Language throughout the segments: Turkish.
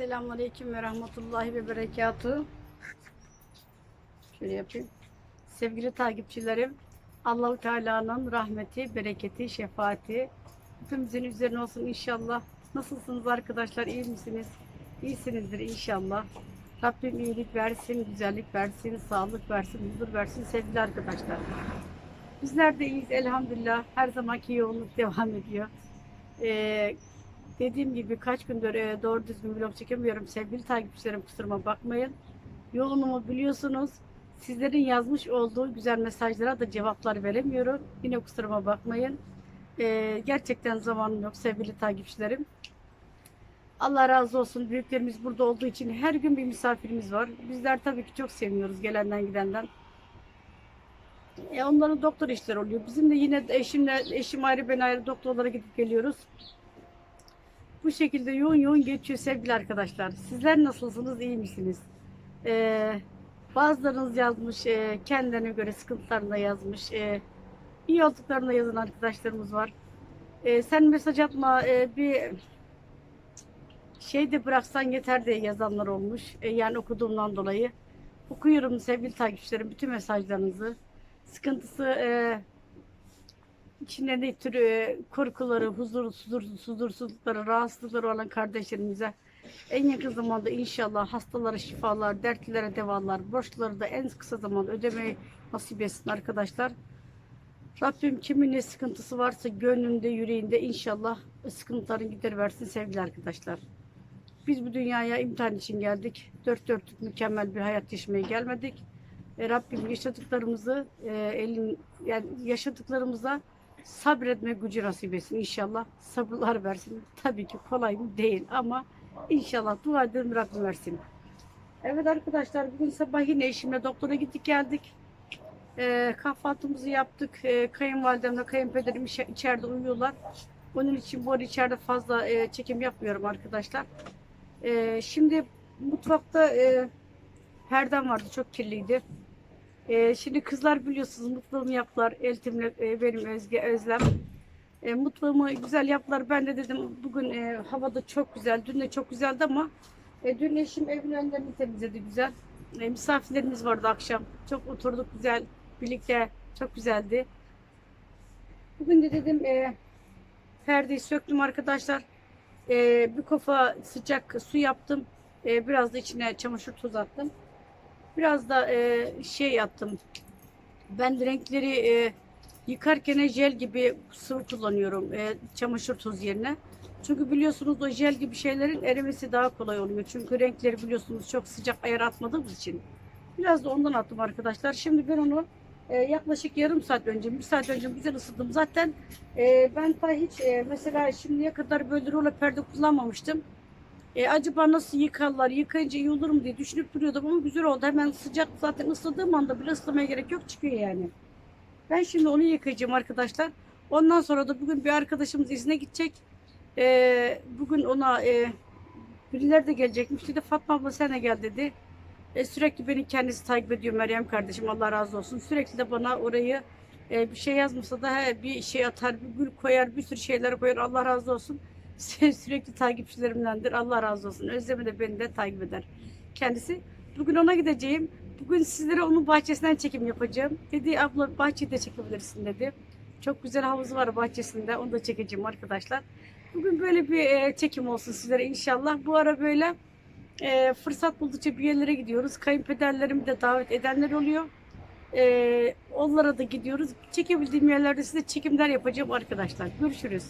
Selamünaleyküm ve rahmetullahi ve berekatuhu. Şöyle yapayım. Sevgili takipçilerim, Allahu Teala'nın rahmeti, bereketi, şefaati hepimizin üzerine olsun inşallah. Nasılsınız arkadaşlar? İyi misiniz? İyisinizdir inşallah. Rabbim iyilik versin, güzellik versin, sağlık versin, huzur versin sevgili arkadaşlar. Bizler de iyiyiz elhamdülillah. Her zamanki yoğunluk devam ediyor. Ee, dediğim gibi kaç gündür e, doğru düzgün vlog çekemiyorum. Sevgili takipçilerim kusuruma bakmayın. Yolunumu biliyorsunuz. Sizlerin yazmış olduğu güzel mesajlara da cevaplar veremiyorum. Yine kusuruma bakmayın. Ee, gerçekten zamanım yok sevgili takipçilerim. Allah razı olsun. Büyüklerimiz burada olduğu için her gün bir misafirimiz var. Bizler tabii ki çok sevmiyoruz gelenden gidenden. E, onların doktor işleri oluyor. Bizim de yine eşimle, eşim ayrı ben ayrı doktorlara gidip geliyoruz. Bu şekilde yoğun yoğun geçiyor sevgili arkadaşlar. Sizler nasılsınız? iyi misiniz? Ee, bazılarınız yazmış, e, kendilerine göre sıkıntılarını yazmış. E, iyi olduklarını yazan arkadaşlarımız var. E, sen mesaj atma, e, bir şey de bıraksan yeter diye yazanlar olmuş. E, yani okuduğumdan dolayı. Okuyorum sevgili takipçilerim bütün mesajlarınızı. Sıkıntısı e, içinde ne tür korkuları, huzursuzluk, huzursuzlukları, rahatsızlıkları olan kardeşlerimize en yakın zamanda inşallah hastalara şifalar, dertlilere devalar, borçları da en kısa zamanda ödemeyi nasip etsin arkadaşlar. Rabbim kimin ne sıkıntısı varsa gönlünde, yüreğinde inşallah sıkıntıların gider versin sevgili arkadaşlar. Biz bu dünyaya imtihan için geldik. Dört dörtlük mükemmel bir hayat yaşamaya gelmedik. E, Rabbim yaşadıklarımızı e, elin yani yaşadıklarımıza sabretme gücü nasip etsin inşallah. Sabırlar versin. Tabii ki kolay değil ama inşallah dua edelim Rabbim versin. Evet arkadaşlar bugün sabah yine eşimle doktora gittik geldik. E, kahvaltımızı yaptık. E, kayınvalidemle kayınpederim içe- içeride uyuyorlar. Onun için bu arada içeride fazla e, çekim yapmıyorum arkadaşlar. E, şimdi mutfakta e, perdem vardı çok kirliydi. Ee, şimdi kızlar biliyorsunuz mutfağımı yaptılar. Eltimle e, benim Özge Özlem. E, mutfağımı güzel yaptılar. Ben de dedim bugün e, havada çok güzel. Dün de çok güzeldi ama e, dün eşim evin önlerini temizledi güzel. E, misafirlerimiz vardı akşam. Çok oturduk güzel. Birlikte çok güzeldi. Bugün de dedim e, perdeyi söktüm arkadaşlar. E, bir kofa sıcak su yaptım. E, biraz da içine çamaşır tuz attım. Biraz da e, şey yaptım. Ben renkleri e, yıkarken jel gibi sıvı kullanıyorum. E, çamaşır tuz yerine. Çünkü biliyorsunuz o jel gibi şeylerin erimesi daha kolay oluyor. Çünkü renkleri biliyorsunuz çok sıcak ayar atmadığımız için. Biraz da ondan attım arkadaşlar. Şimdi ben onu e, yaklaşık yarım saat önce, bir saat önce güzel ısıttım. Zaten e, ben daha hiç e, mesela şimdiye kadar böyle rulo perde kullanmamıştım. E, acaba nasıl yıkarlar, yıkayınca iyi olur mu diye düşünüp duruyordum ama güzel oldu. Hemen sıcak zaten ısladığım anda bile ıslamaya gerek yok çıkıyor yani. Ben şimdi onu yıkayacağım arkadaşlar. Ondan sonra da bugün bir arkadaşımız izne gidecek. E, bugün ona e, birileri de gelecekmiş. Dedi Fatma abla sen de gel dedi. E, sürekli beni kendisi takip ediyor Meryem kardeşim Allah razı olsun. Sürekli de bana orayı e, bir şey yazmasa da he, bir şey atar, bir gül koyar, bir sürü şeyler koyar Allah razı olsun. Sürekli takipçilerimdendir. Allah razı olsun. Özlem'i de beni de takip eder. Kendisi. Bugün ona gideceğim. Bugün sizlere onun bahçesinden çekim yapacağım. Dedi abla bahçeyi de çekebilirsin dedi. Çok güzel havuzu var bahçesinde. Onu da çekeceğim arkadaşlar. Bugün böyle bir e, çekim olsun sizlere inşallah. Bu ara böyle e, fırsat buldukça bir yerlere gidiyoruz. Kayınpederlerimi de davet edenler oluyor. E, onlara da gidiyoruz. Çekebildiğim yerlerde size çekimler yapacağım arkadaşlar. Görüşürüz.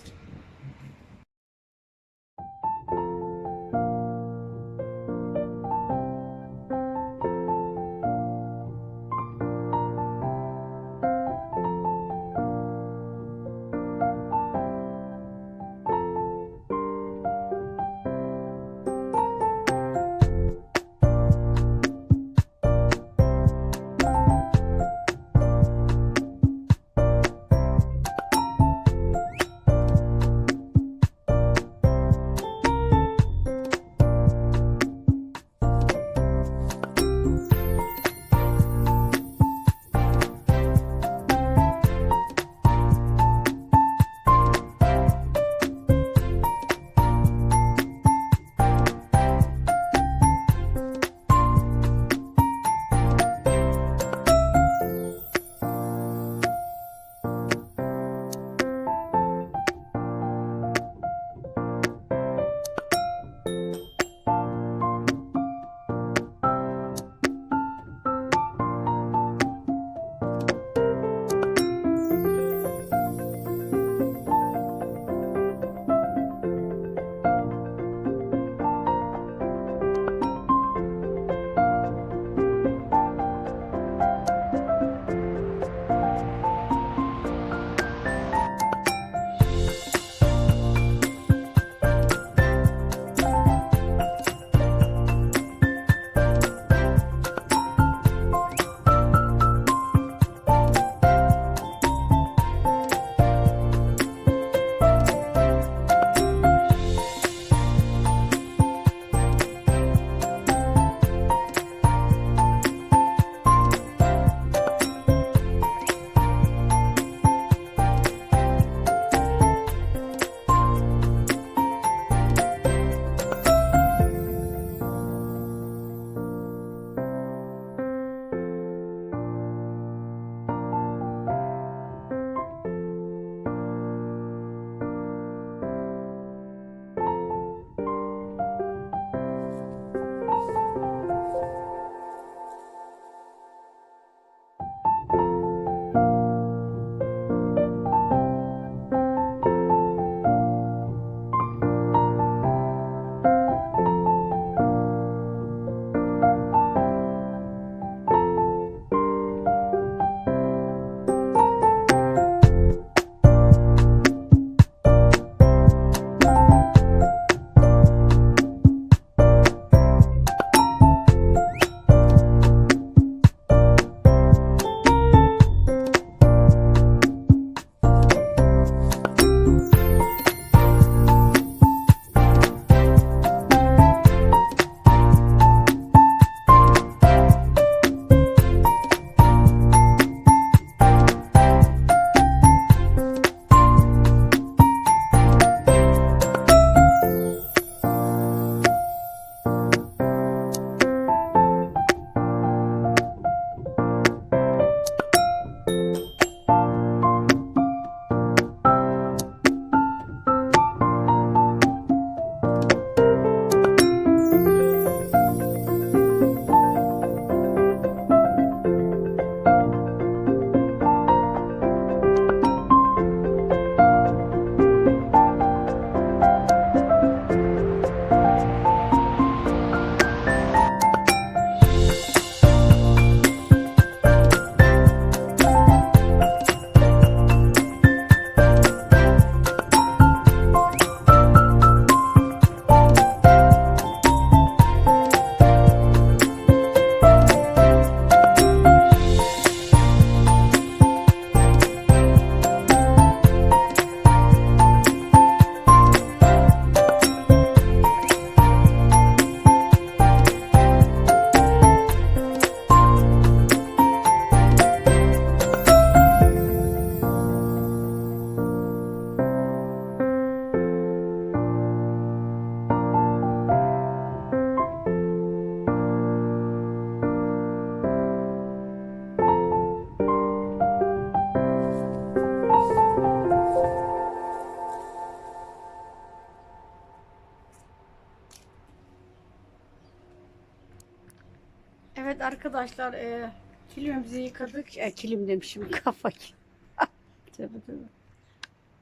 Arkadaşlar e, kilimimizi yıkadık. E, kilim demişim kafa. tövbe tövbe.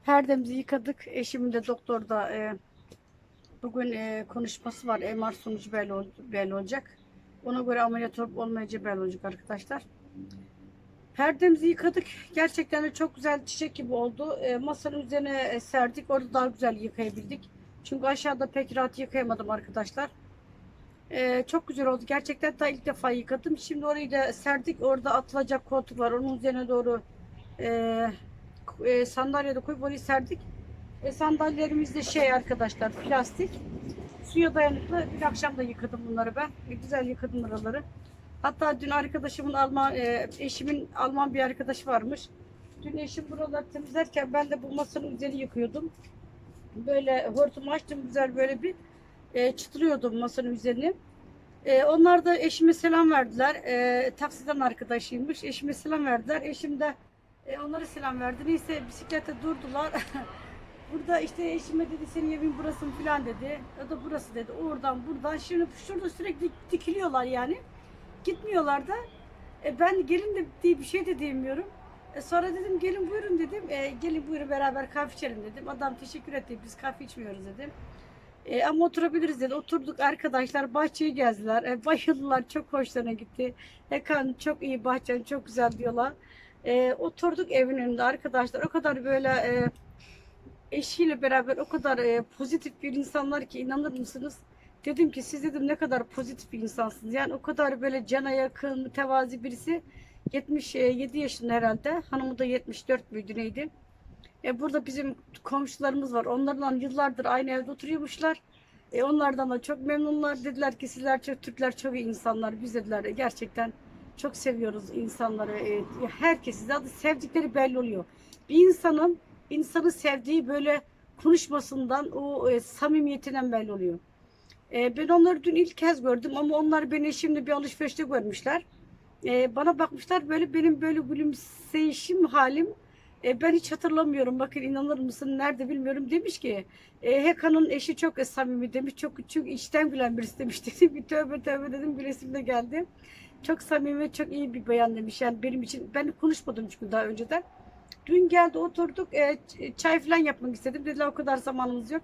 Perdemizi yıkadık. Eşimin de doktorda e, bugün e, konuşması var. MR sonucu belli, ol- belli olacak. Ona göre ameliyat olup olmayacağı belli olacak arkadaşlar. Perdemizi yıkadık. Gerçekten de çok güzel çiçek gibi oldu. E, masanın üzerine e, serdik. Orada daha güzel yıkayabildik. Çünkü aşağıda pek rahat yıkayamadım arkadaşlar. Ee, çok güzel oldu. Gerçekten daha ilk defa yıkadım. Şimdi orayı da serdik. Orada atılacak koltuk var. Onun üzerine doğru e, e, sandalye de koyup orayı serdik. E, sandalyelerimiz de şey arkadaşlar plastik. Suya dayanıklı. Bir akşam da yıkadım bunları ben. E, güzel yıkadım oraları. Hatta dün arkadaşımın Alman, e, eşimin Alman bir arkadaşı varmış. Dün eşim buraları temizlerken ben de bu masanın üzerini yıkıyordum. Böyle hortumu açtım güzel böyle bir e, çıtırıyordum masanın üzerini. E, onlar da eşime selam verdiler. E, taksiden arkadaşıymış. Eşime selam verdiler. Eşim de e, onlara selam verdi. Neyse bisiklete durdular. Burada işte eşime dedi senin evin burası mı falan dedi. O da burası dedi. Oradan buradan. Şimdi şurada sürekli dikiliyorlar yani. Gitmiyorlar da. E, ben gelin de diye bir şey de diyemiyorum. E, sonra dedim gelin buyurun dedim. E, gelin buyurun beraber kahve içelim dedim. Adam teşekkür etti. Biz kahve içmiyoruz dedim. E, ama oturabiliriz dedi. Oturduk arkadaşlar bahçeyi gezdiler. E, bayıldılar. Çok hoşlarına gitti. Ekan çok iyi bahçen çok güzel diyorlar. E, oturduk evin önünde arkadaşlar. O kadar böyle e, eşiyle beraber o kadar e, pozitif bir insanlar ki inanır mısınız? Dedim ki siz dedim ne kadar pozitif bir insansınız. Yani o kadar böyle cana yakın, mütevazi birisi. 77 yaşında herhalde. Hanımı da 74 müydü neydi? E, burada bizim komşularımız var. Onlarla yıllardır aynı evde oturuyormuşlar. E, onlardan da çok memnunlar. Dediler ki sizler çok Türkler çok iyi insanlar. Biz dediler e, gerçekten çok seviyoruz insanları. E, herkesi zaten sevdikleri belli oluyor. Bir insanın insanı sevdiği böyle konuşmasından o e, samimiyetinden belli oluyor. E, ben onları dün ilk kez gördüm ama onlar beni şimdi bir alışverişte görmüşler. E, bana bakmışlar böyle benim böyle gülümseyişim halim e, ben hiç hatırlamıyorum. Bakın inanır mısın? Nerede bilmiyorum. Demiş ki e, Hekan'ın eşi çok e, samimi demiş. Çok çünkü içten gülen birisi demiş. Dedim ki tövbe tövbe dedim. Gülesim de geldi. Çok samimi, çok iyi bir bayan demiş. Yani benim için ben konuşmadım çünkü daha önceden. Dün geldi oturduk e, çay falan yapmak istedim. Dediler o kadar zamanımız yok.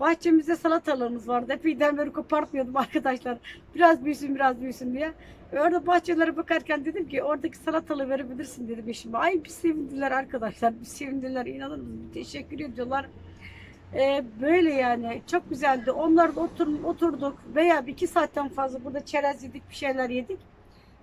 Bahçemizde salatalarımız vardı. Epeyden beri kopartmıyordum arkadaşlar. Biraz büyüsün biraz büyüsün diye. Orada bahçelere bakarken dedim ki oradaki salatalığı verebilirsin dedim eşime. Ay bir sevindiler arkadaşlar. Bir sevindiler inanır mısınız? Teşekkür ediyorlar. Ee, böyle yani çok güzeldi. Onlar da otur, oturduk veya iki saatten fazla burada çerez yedik bir şeyler yedik.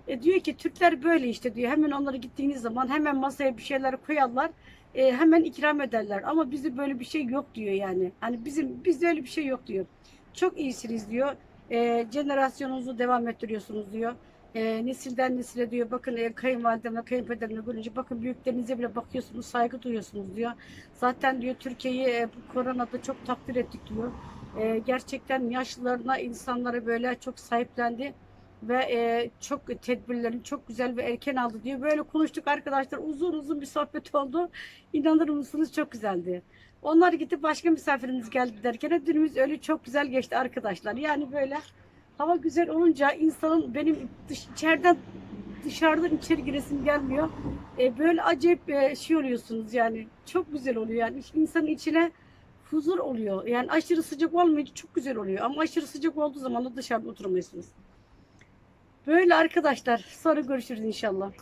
E, diyor ki Türkler böyle işte diyor. Hemen onlara gittiğiniz zaman hemen masaya bir şeyler koyarlar. E, hemen ikram ederler. Ama bizde böyle bir şey yok diyor yani. Hani bizim bizde öyle bir şey yok diyor. Çok iyisiniz diyor. E, jenerasyonunuzu devam ettiriyorsunuz diyor. E, nesilden nesile diyor. Bakın e, kayınvalidemle kayınpederimle görünce bakın büyüklerinize bile bakıyorsunuz, saygı duyuyorsunuz diyor. Zaten diyor Türkiye'yi e, bu koronada çok takdir ettik diyor. E, gerçekten yaşlılarına, insanlara böyle çok sahiplendi ve e, çok tedbirlerini çok güzel ve erken aldı diyor. Böyle konuştuk arkadaşlar. Uzun uzun bir sohbet oldu. İnanır mısınız çok güzeldi. Onlar gidip başka misafirimiz geldi derken dünümüz öyle çok güzel geçti arkadaşlar. Yani böyle hava güzel olunca insanın benim dış, içeriden dışarıdan içeri giresim gelmiyor. E, böyle acayip e, şey oluyorsunuz yani. Çok güzel oluyor yani. insanın içine huzur oluyor. Yani aşırı sıcak olmayınca çok güzel oluyor. Ama aşırı sıcak olduğu zaman da dışarıda oturamıyorsunuz. Böyle arkadaşlar. Sonra görüşürüz inşallah.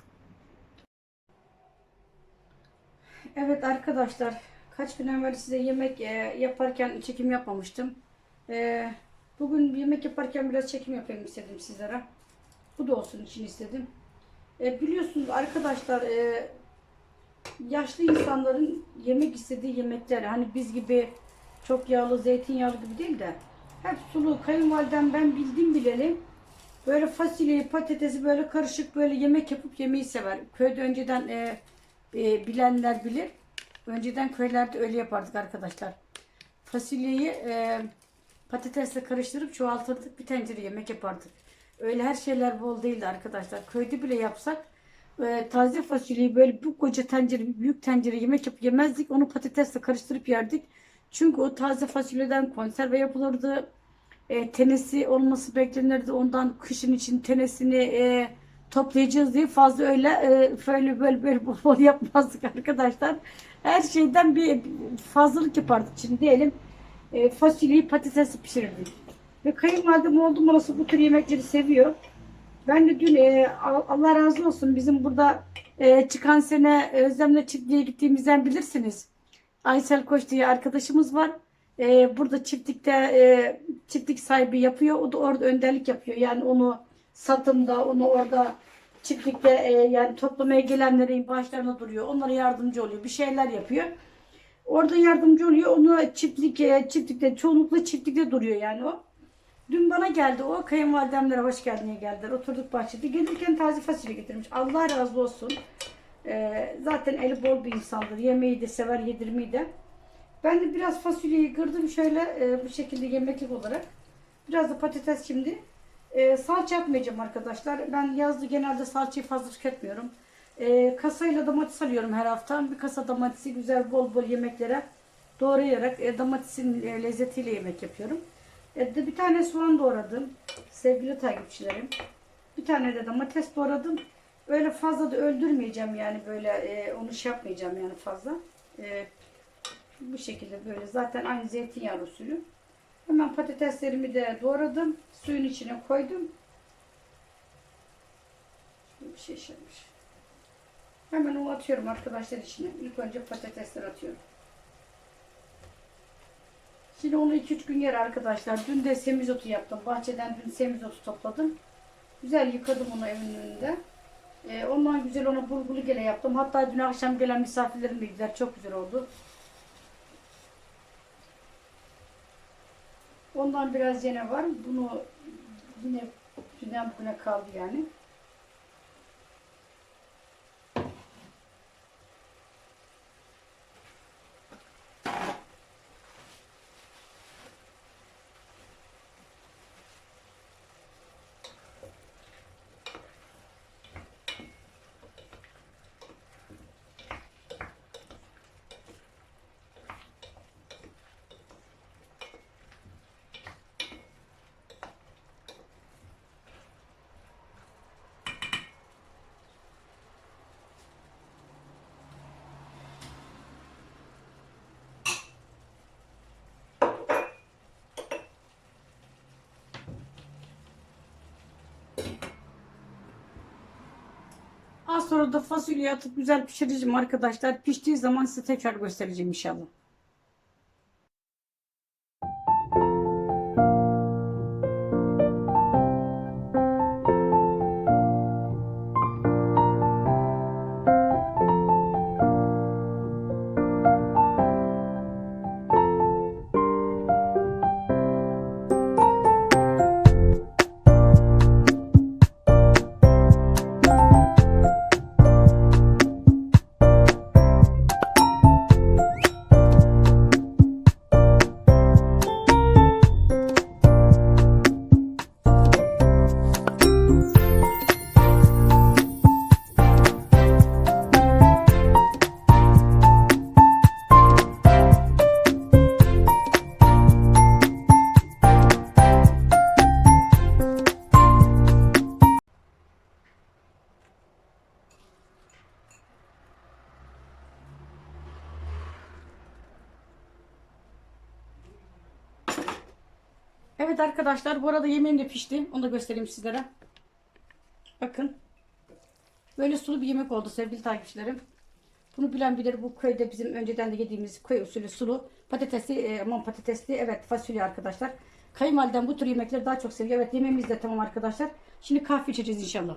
Evet arkadaşlar. Kaç gün evvel size yemek e, yaparken çekim yapmamıştım. E, bugün yemek yaparken biraz çekim yapayım istedim sizlere. Bu da olsun için istedim. E, biliyorsunuz arkadaşlar yaşlı insanların yemek istediği yemekler hani biz gibi çok yağlı zeytinyağlı gibi değil de hep sulu kayınvalidem ben bildim bileli Böyle fasulyeyi, patatesi böyle karışık böyle yemek yapıp yemeyi sever. Köyde önceden e, e, bilenler bilir. Önceden köylerde öyle yapardık arkadaşlar. Fasulyeyi e, patatesle karıştırıp çoğaltırdık. Bir tencere yemek yapardık. Öyle her şeyler bol değildi arkadaşlar. Köyde bile yapsak e, taze fasulyeyi böyle bu koca tencere, büyük tencere yemek yapıp yemezdik. Onu patatesle karıştırıp yerdik. Çünkü o taze fasulyeden konserve yapılırdı. E, tenesi olması beklenirdi. Ondan kışın için tenesini e, toplayacağız diye fazla öyle e, böyle böyle böyle bol bol yapmazdık arkadaşlar. Her şeyden bir fazlalık yapardık. Şimdi diyelim e, fasulyeyi patatesi pişirirdik. Ve kayınvalidem oldum orası bu tür yemekleri seviyor. Ben de dün e, Al- Allah razı olsun bizim burada e, çıkan sene Özlem'le çiftliğe gittiğimizden bilirsiniz. Aysel Koç diye arkadaşımız var. E, burada çiftlikte e, çiftlik sahibi yapıyor. O da orada önderlik yapıyor. Yani onu satımda, onu orada çiftlikte e, yani toplamaya gelenlerin başlarına duruyor. Onlara yardımcı oluyor. Bir şeyler yapıyor. Orada yardımcı oluyor. Onu çiftlik e, çiftlikte çoğunlukla çiftlikte duruyor yani o. Dün bana geldi o. Kayınvalidemlere hoş geldin geldiler. Oturduk bahçede. Gelirken taze fasulye getirmiş. Allah razı olsun. Ee, zaten eli bol bir insandır. Yemeği de sever, yedirmeyi de. Ben de biraz fasulyeyi kırdım şöyle e, bu şekilde yemeklik olarak. Biraz da patates şimdi. E, salça yapmayacağım arkadaşlar. Ben yazdı genelde salçayı fazla tüketmiyorum. E, kasayla domates alıyorum her hafta. Bir kasa domatesi güzel bol bol yemeklere doğrayarak e, domatesin e, lezzetiyle yemek yapıyorum. E, de bir tane soğan doğradım. Sevgili takipçilerim. Bir tane de domates doğradım. Öyle fazla da öldürmeyeceğim yani böyle e, onu şey yapmayacağım yani fazla. E, bu şekilde böyle zaten aynı zeytinyağı usulü. Hemen patateslerimi de doğradım. Suyun içine koydum. Bir şey şeymiş. Hemen onu atıyorum arkadaşlar içine. İlk önce patatesler atıyorum. Şimdi onu 2-3 gün yer arkadaşlar. Dün de semizotu yaptım. Bahçeden dün semizotu topladım. Güzel yıkadım onu evin önünde. Ee, ondan güzel ona bulgulu gele yaptım. Hatta dün akşam gelen misafirlerim de yediler. Çok güzel oldu. Ondan biraz yine var. Bunu yine dünden bugüne kaldı yani. Sonra da fasulyeyi atıp güzel pişireceğim arkadaşlar. Piştiği zaman size tekrar göstereceğim inşallah. Arkadaşlar bu arada yemeğim de pişti. Onu da göstereyim sizlere. Bakın. Böyle sulu bir yemek oldu sevgili takipçilerim. Bunu bilen bilir bu köyde bizim önceden de yediğimiz köy usulü sulu patatesli e, aman patatesli evet fasulye arkadaşlar. Kayınvalidem bu tür yemekleri daha çok seviyor. Evet yemeğimiz de tamam arkadaşlar. Şimdi kahve içeceğiz inşallah.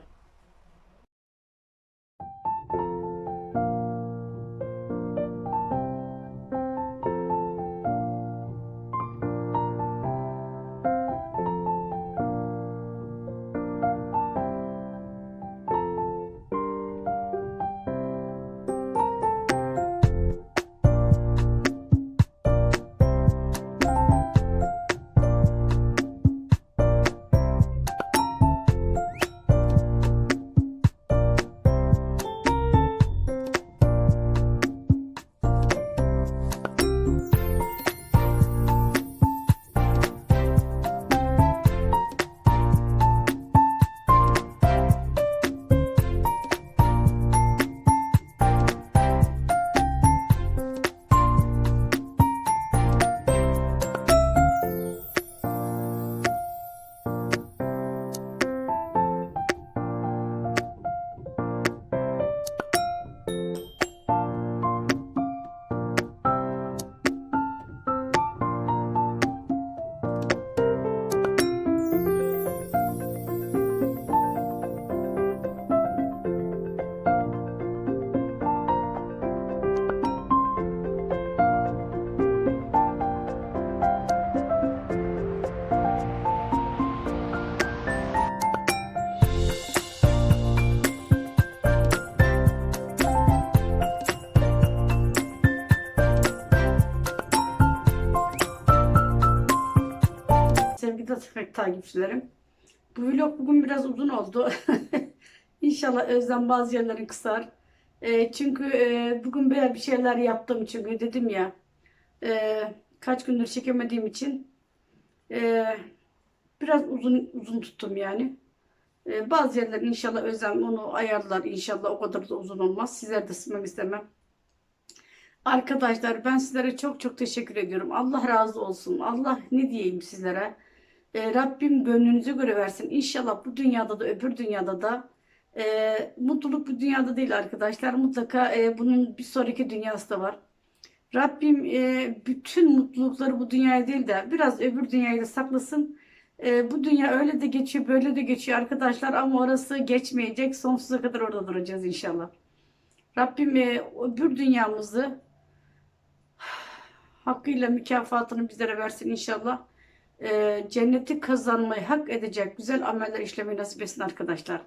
Sevgili takipçilerim. Bu vlog bugün biraz uzun oldu. İnşallah Özlem bazı yerlerini kısar. E, çünkü e, bugün böyle bir şeyler yaptım çünkü dedim ya. e, kaç gündür çekemediğim için e, biraz uzun uzun tuttum yani. E, bazı yerler inşallah Özlem onu ayarlar inşallah o kadar da uzun olmaz. Sizler de sıkmak istemem. Arkadaşlar ben sizlere çok çok teşekkür ediyorum. Allah razı olsun. Allah ne diyeyim sizlere. E, Rabbim gönlünüze göre versin. İnşallah bu dünyada da öbür dünyada da e, mutluluk bu dünyada değil arkadaşlar. Mutlaka e, bunun bir sonraki dünyası da var. Rabbim e, bütün mutlulukları bu dünyaya değil de biraz öbür dünyayı da saklasın. E, bu dünya öyle de geçiyor böyle de geçiyor arkadaşlar ama orası geçmeyecek. Sonsuza kadar orada duracağız inşallah. Rabbim e, öbür dünyamızı hakkıyla mükafatını bizlere versin inşallah. E, cenneti kazanmayı hak edecek güzel ameller işlemeyi nasip etsin arkadaşlar.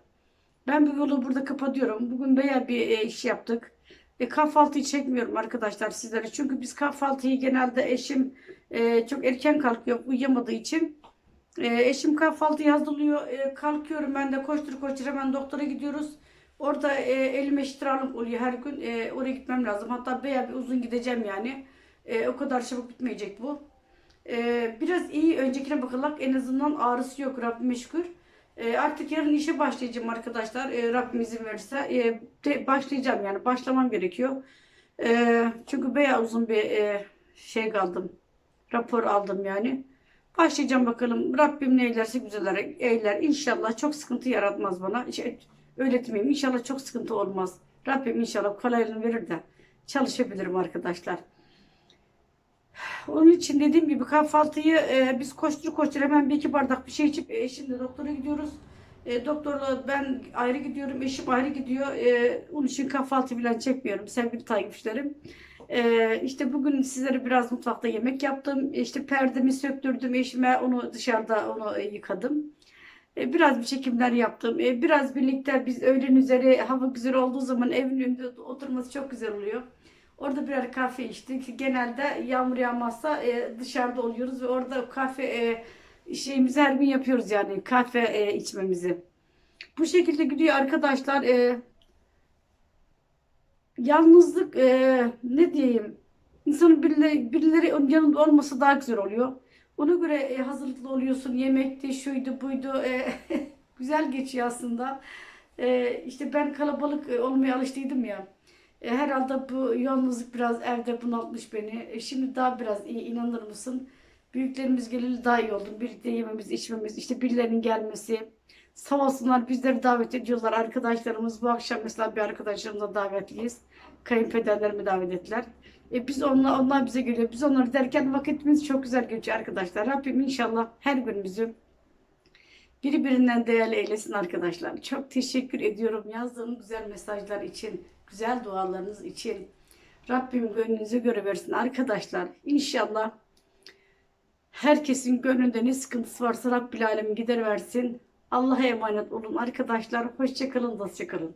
Ben bu yolu burada kapatıyorum. Bugün bayağı bir e, iş yaptık. E, kahvaltıyı çekmiyorum arkadaşlar sizlere. Çünkü biz kahvaltıyı genelde eşim e, çok erken kalkıyor uyuyamadığı için. E, eşim kahvaltıyı hazırlıyor. E, kalkıyorum ben de koştur koştur hemen doktora gidiyoruz. Orada e, elime şitralık oluyor her gün. E, oraya gitmem lazım. Hatta bayağı bir uzun gideceğim yani. E, o kadar çabuk bitmeyecek bu. E, biraz iyi öncekine bakalım. En azından ağrısı yok Rabbime şükür. E, artık yarın işe başlayacağım arkadaşlar. E, Rabbim izin verirse. E, de başlayacağım yani. Başlamam gerekiyor. E, çünkü bayağı uzun bir e, şey kaldım. Rapor aldım yani. Başlayacağım bakalım. Rabbim ne eylerse güzel eyler. İnşallah çok sıkıntı yaratmaz bana. Şey, öğretmeyeyim. İnşallah çok sıkıntı olmaz. Rabbim inşallah kolaylığını verir de çalışabilirim arkadaşlar. Onun için dediğim gibi kahvaltıyı e, biz koştur koştur hemen bir iki bardak bir şey içip e, eşimle doktora gidiyoruz. E, doktorla ben ayrı gidiyorum, eşim ayrı gidiyor. E, onun için kahvaltı falan çekmiyorum sevgili takipçilerim. E, işte bugün sizlere biraz mutfakta yemek yaptım. İşte perdemi söktürdüm eşime onu dışarıda onu e, yıkadım. E, biraz bir çekimler yaptım. E, biraz birlikte biz öğlen üzeri hava güzel olduğu zaman evin önünde oturması çok güzel oluyor. Orada birer kahve içtik. Genelde yağmur yağmazsa e, dışarıda oluyoruz ve orada kahve e, şeyimizi her gün yapıyoruz yani kahve e, içmemizi. Bu şekilde gidiyor arkadaşlar. E, yalnızlık e, ne diyeyim insanın birileri, birileri yanında olması daha güzel oluyor. Ona göre e, hazırlıklı oluyorsun. Yemekti, şuydu, buydu. E, güzel geçiyor aslında. E, işte ben kalabalık e, olmaya alıştıydım ya. E, herhalde bu yalnızlık biraz evde bunaltmış beni. E, şimdi daha biraz iyi inanır mısın? Büyüklerimiz geleli daha iyi oldu. Birlikte yememiz, içmemiz, işte birilerinin gelmesi. Sağ olsunlar bizleri davet ediyorlar. Arkadaşlarımız bu akşam mesela bir arkadaşlarımızla davetliyiz. Kayınpederlerimi davet ettiler. E biz onlar, onlar bize geliyor. Biz onları derken vakitimiz çok güzel geçiyor arkadaşlar. Rabbim inşallah her günümüzü birbirinden değerli eylesin arkadaşlar. Çok teşekkür ediyorum yazdığım güzel mesajlar için, güzel dualarınız için. Rabbim gönlünüze göre versin arkadaşlar. İnşallah herkesin gönlünde ne sıkıntısı varsa Rabbil Alem gider versin. Allah'a emanet olun arkadaşlar. Hoşçakalın, dostçakalın.